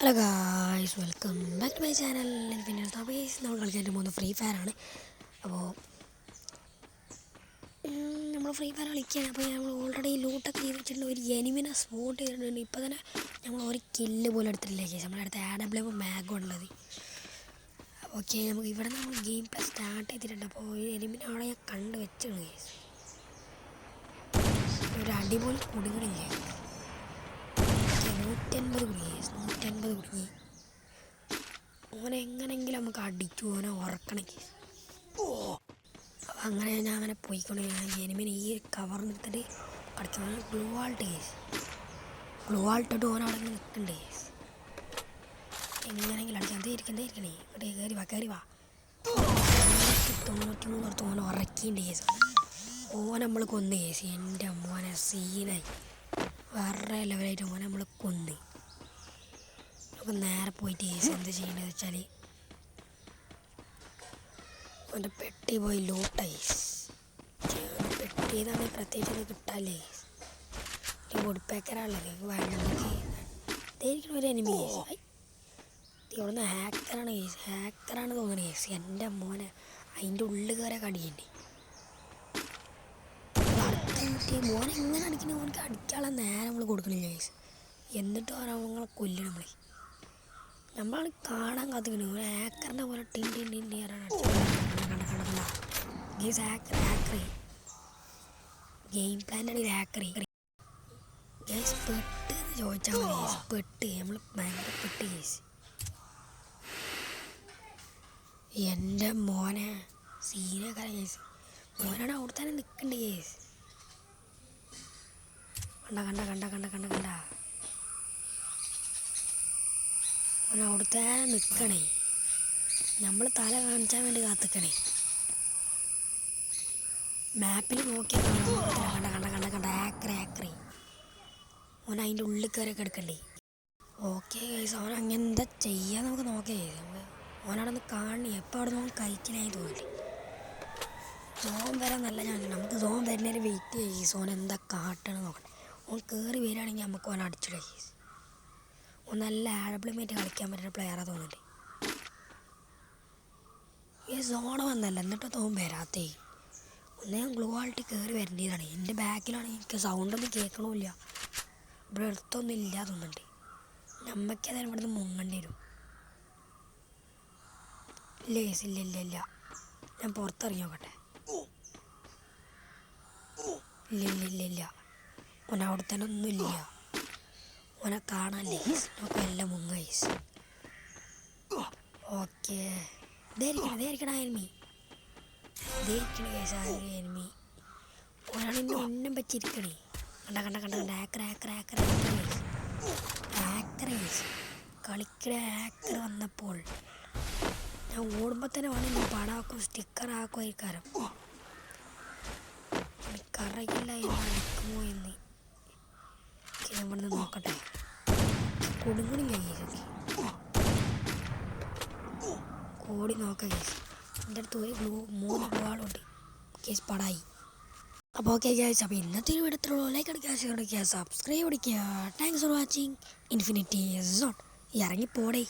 Hello guys welcome back to my channel പിന്നെ guys നമ്മൾ കളിക്കാൻ പോകുന്നത് ഫ്രീ ആണ്. അപ്പോൾ നമ്മൾ ഫ്രീ ഫയർ കളിക്കുകയാണ്. അപ്പോൾ നമ്മൾ ഓൾറെഡി ലൂട്ടൊക്കെ ചെയ്ത് വെച്ചിട്ടുണ്ട് ഒരു എനിമിനെ സ്പോട്ട് ചെയ്തിട്ടുണ്ട്. ഇപ്പോൾ തന്നെ നമ്മൾ ഒരു കില്ല് പോലും എടുത്തിട്ടില്ല കേസ് നമ്മുടെ അടുത്ത് ആഡ് ഡബ്ല്യു മാഗ് ഉള്ളത്. ഓക്കെ നമുക്ക് ഇവിടെ നമ്മൾ ഗെയിം പ്ലേ സ്റ്റാർട്ട് ചെയ്തിട്ടുണ്ട്. അപ്പോൾ എനിമിനെ അവിടെ ഞാൻ കണ്ട് വെച്ചിട്ടുണ്ട് കേസ് ഒരു അടിപൊളി കുടുങ്ങണില്ലേ നൂറ്റൻപത് കുടുങ്ങി നൂറ്റൻപത് കുടുങ്ങി ഓനെ എങ്ങനെങ്കിലും നമുക്ക് അടിച്ചു ഓനെ ഉറക്കണം കേസ് അപ്പം അങ്ങനെ ഞാൻ അങ്ങനെ പോയിക്കൊണ്ട് ഞാൻ എനിമിനെ ഈ കവർ അടിച്ചു. അടിച്ചു ഗ്ലൂ ആൾട്ട് കേസ് ഗ്ലൂ ആൾട്ടിട്ട് ഓൻ അവിടെ നിൽക്കണ്ടേ. കേസ് എങ്ങനെങ്കിലും അടിച്ചാൽ അതേ ഇരിക്കണ്ടേ ഇരിക്കണേ. ഇവിടെ കയറി വാ കയറി വാ. തൊണ്ണൂറ്റി മൂന്ന് പുറത്ത് ഓനെ ഉറക്കിണ്ട് കേസ് ഓനെ നമ്മൾ കൊന്ന് കേസ് എന്റെ മോനെ സീനായി വേറെ ലെവലായിട്ട് ഓനെ നമ്മൾ കൊന്ന്. അപ്പോൾ നേരെ പോയിട്ട് എന്ത് ചെയ്യേണ്ടത് വെച്ചാൽ അവന്റെ പെട്ടി പോയി ലൂട്ടായി പെട്ടി ചെയ്താണ് പ്രത്യേകിച്ച് കിട്ടാല്ലേ വേണമെങ്കിൽ ഇതായിരിക്കണം ഒരു എനിമി ഇവിടുന്ന് ഹാക്കറാണ് കേസ് ഹാക്കറാണ് തോന്നുന്നത് കേസ്. എന്റെ മോനെ. അതിന്റെ ഉള്ളിൽ കയറി കടിയുണ്ട്. മോനെ എങ്ങനെ അടിക്കണ? മോനക്ക് അടിക്കാനുള്ള നേരം നമ്മൾ കൊടുക്കണില്ല കേസ്. എന്നിട്ട് നമ്മളെ കൊല്ലണം നമ്മളെ. നമ്മളാണ് കാണാൻ കാത്തിക്കുന്നത് ഒരു ഹാക്കറിനെ പോലെ ടിൻ ടിൻ ടിൻ ടി കണ്ട കണ്ട കണ്ട ഹാക്കർ ഹാക്കറി ഗെയിം പ്ലാനാണ് ഒരു ഹാക്കറി ഗേസ് പെട്ട് എന്ന് ചോദിച്ചാൽ മതി ഗേസ് പെട്ട് നമ്മൾ ഭയങ്കര പെട്ട് ഗേസ് എന്റെ മോനെ സീനൊക്കെ കേസ് മോനാണ് അവിടെ തന്നെ നിൽക്കണ്ട കേസ് കണ്ട കണ്ട കണ്ട കണ്ട കണ്ട കണ്ട ഓൻ അവിടുത്തെ നിൽക്കണേ. നമ്മൾ തല കാണിച്ചാൻ വേണ്ടി കാത്തിക്കണേ. മാപ്പിൽ നോക്കിയാൽ കണ്ട കണ്ട കണ്ട കണ്ട. ആക്രി ആക്രി ഓൻ അതിന്റെ ഉള്ളിൽ കയറി എടുക്കണ്ടേ ഓക്കെ ഗൈസ് അവൻ അങ്ങനെ എന്താ ചെയ്യാൻ നമുക്ക് നോക്കേ ഓനവിടെ നിന്ന് കാണി എപ്പോൾ അവിടെ നിന്ന് കഴിക്കലായി തോന്നില്ലേ സോൺ വരാൻ നല്ല ഞാൻ നമുക്ക് സോൺ വരുന്നതിന് വെയിറ്റ് ചെയ്യും സോൻ എന്താ കാട്ടണം നോക്കണം ഓൻ കയറി വരികയാണെങ്കിൽ നമുക്ക് ഓൻ അടിച്ചിട കേസ് ഓൻ നല്ല ആഴപ്പിളിമേറ്റ് കളിക്കാൻ പറ്റുന്ന പ്ലെയറാണ് തോന്നുന്നുണ്ട് ഈ സോണ വന്നല്ല എന്നിട്ട് തോന്നും വരാത്തേ. ഒന്നേ ഗ്ലൂ ആൾട്ടി കയറി വരേണ്ടതാണ്. എന്റെ ബാക്കിലാണ് എനിക്ക് സൗണ്ടൊന്നും കേൾക്കണമില്ല ഇവിടെ അടുത്തൊന്നും ഇല്ല തോന്നുന്നുണ്ട്. നമ്മക്കത് ഇവിടുന്ന് മുങ്ങേണ്ടി വരും. കേസ് ഇല്ല ഇല്ല ഇല്ല. ഞാൻ പുറത്തിറങ്ങി നോക്കട്ടെ. ഇല്ല ഇല്ല ഇല്ല ഇല്ല. ഒന്നവിടെ തന്നെ ഒന്നുമില്ല. ഓനെ കാണാല്ലേ നമുക്ക് എല്ലാം മുങ്ങ കേസ് ഓക്കെ ധരിക്കണം ധരിക്കണം എനിമി ഇതായിരിക്കണം കേസ് ആ എനിമി ഓനാണ് എന്നെ ഒന്നും പറ്റിയിരിക്കണേ. കണ്ട കണ്ട കണ്ട കണ്ട. ആക്കർ ആക്കർ ആക്കർ ആക്കർ കേസ് കളിക്കണ ആക്കർ വന്നപ്പോൾ ഞാൻ ഓടുമ്പോൾ തന്നെ വേണം പടമാക്കും സ്റ്റിക്കർ ആക്കുമായിരിക്കാരം എനിക്കറിയില്ല എന്ന് അടിക്കുമോ എന്ന് ഞാൻ ഇവിടുന്ന് നോക്കട്ടെ കൊടുങ്ങണില്ല കേസൊക്കെ കോടി നോക്കാം കേസ് എന്റെ അടുത്ത് ഒരു ഗ്ലൂ മൂന്ന് ഗ്ലൂകളുണ്ട് കേസ് പടായി അപ്പോൾ ഓക്കെ ഗ്യാസ് അപ്പോൾ ഇന്നത്തെ ഒരു വീഡിയോ ലൈക്ക് അടിക്കുക ഷെയർ അടിക്കുക സബ്സ്ക്രൈബ് അടിക്കുക. Thanks for watching infinity zone ഇറങ്ങി പോടേ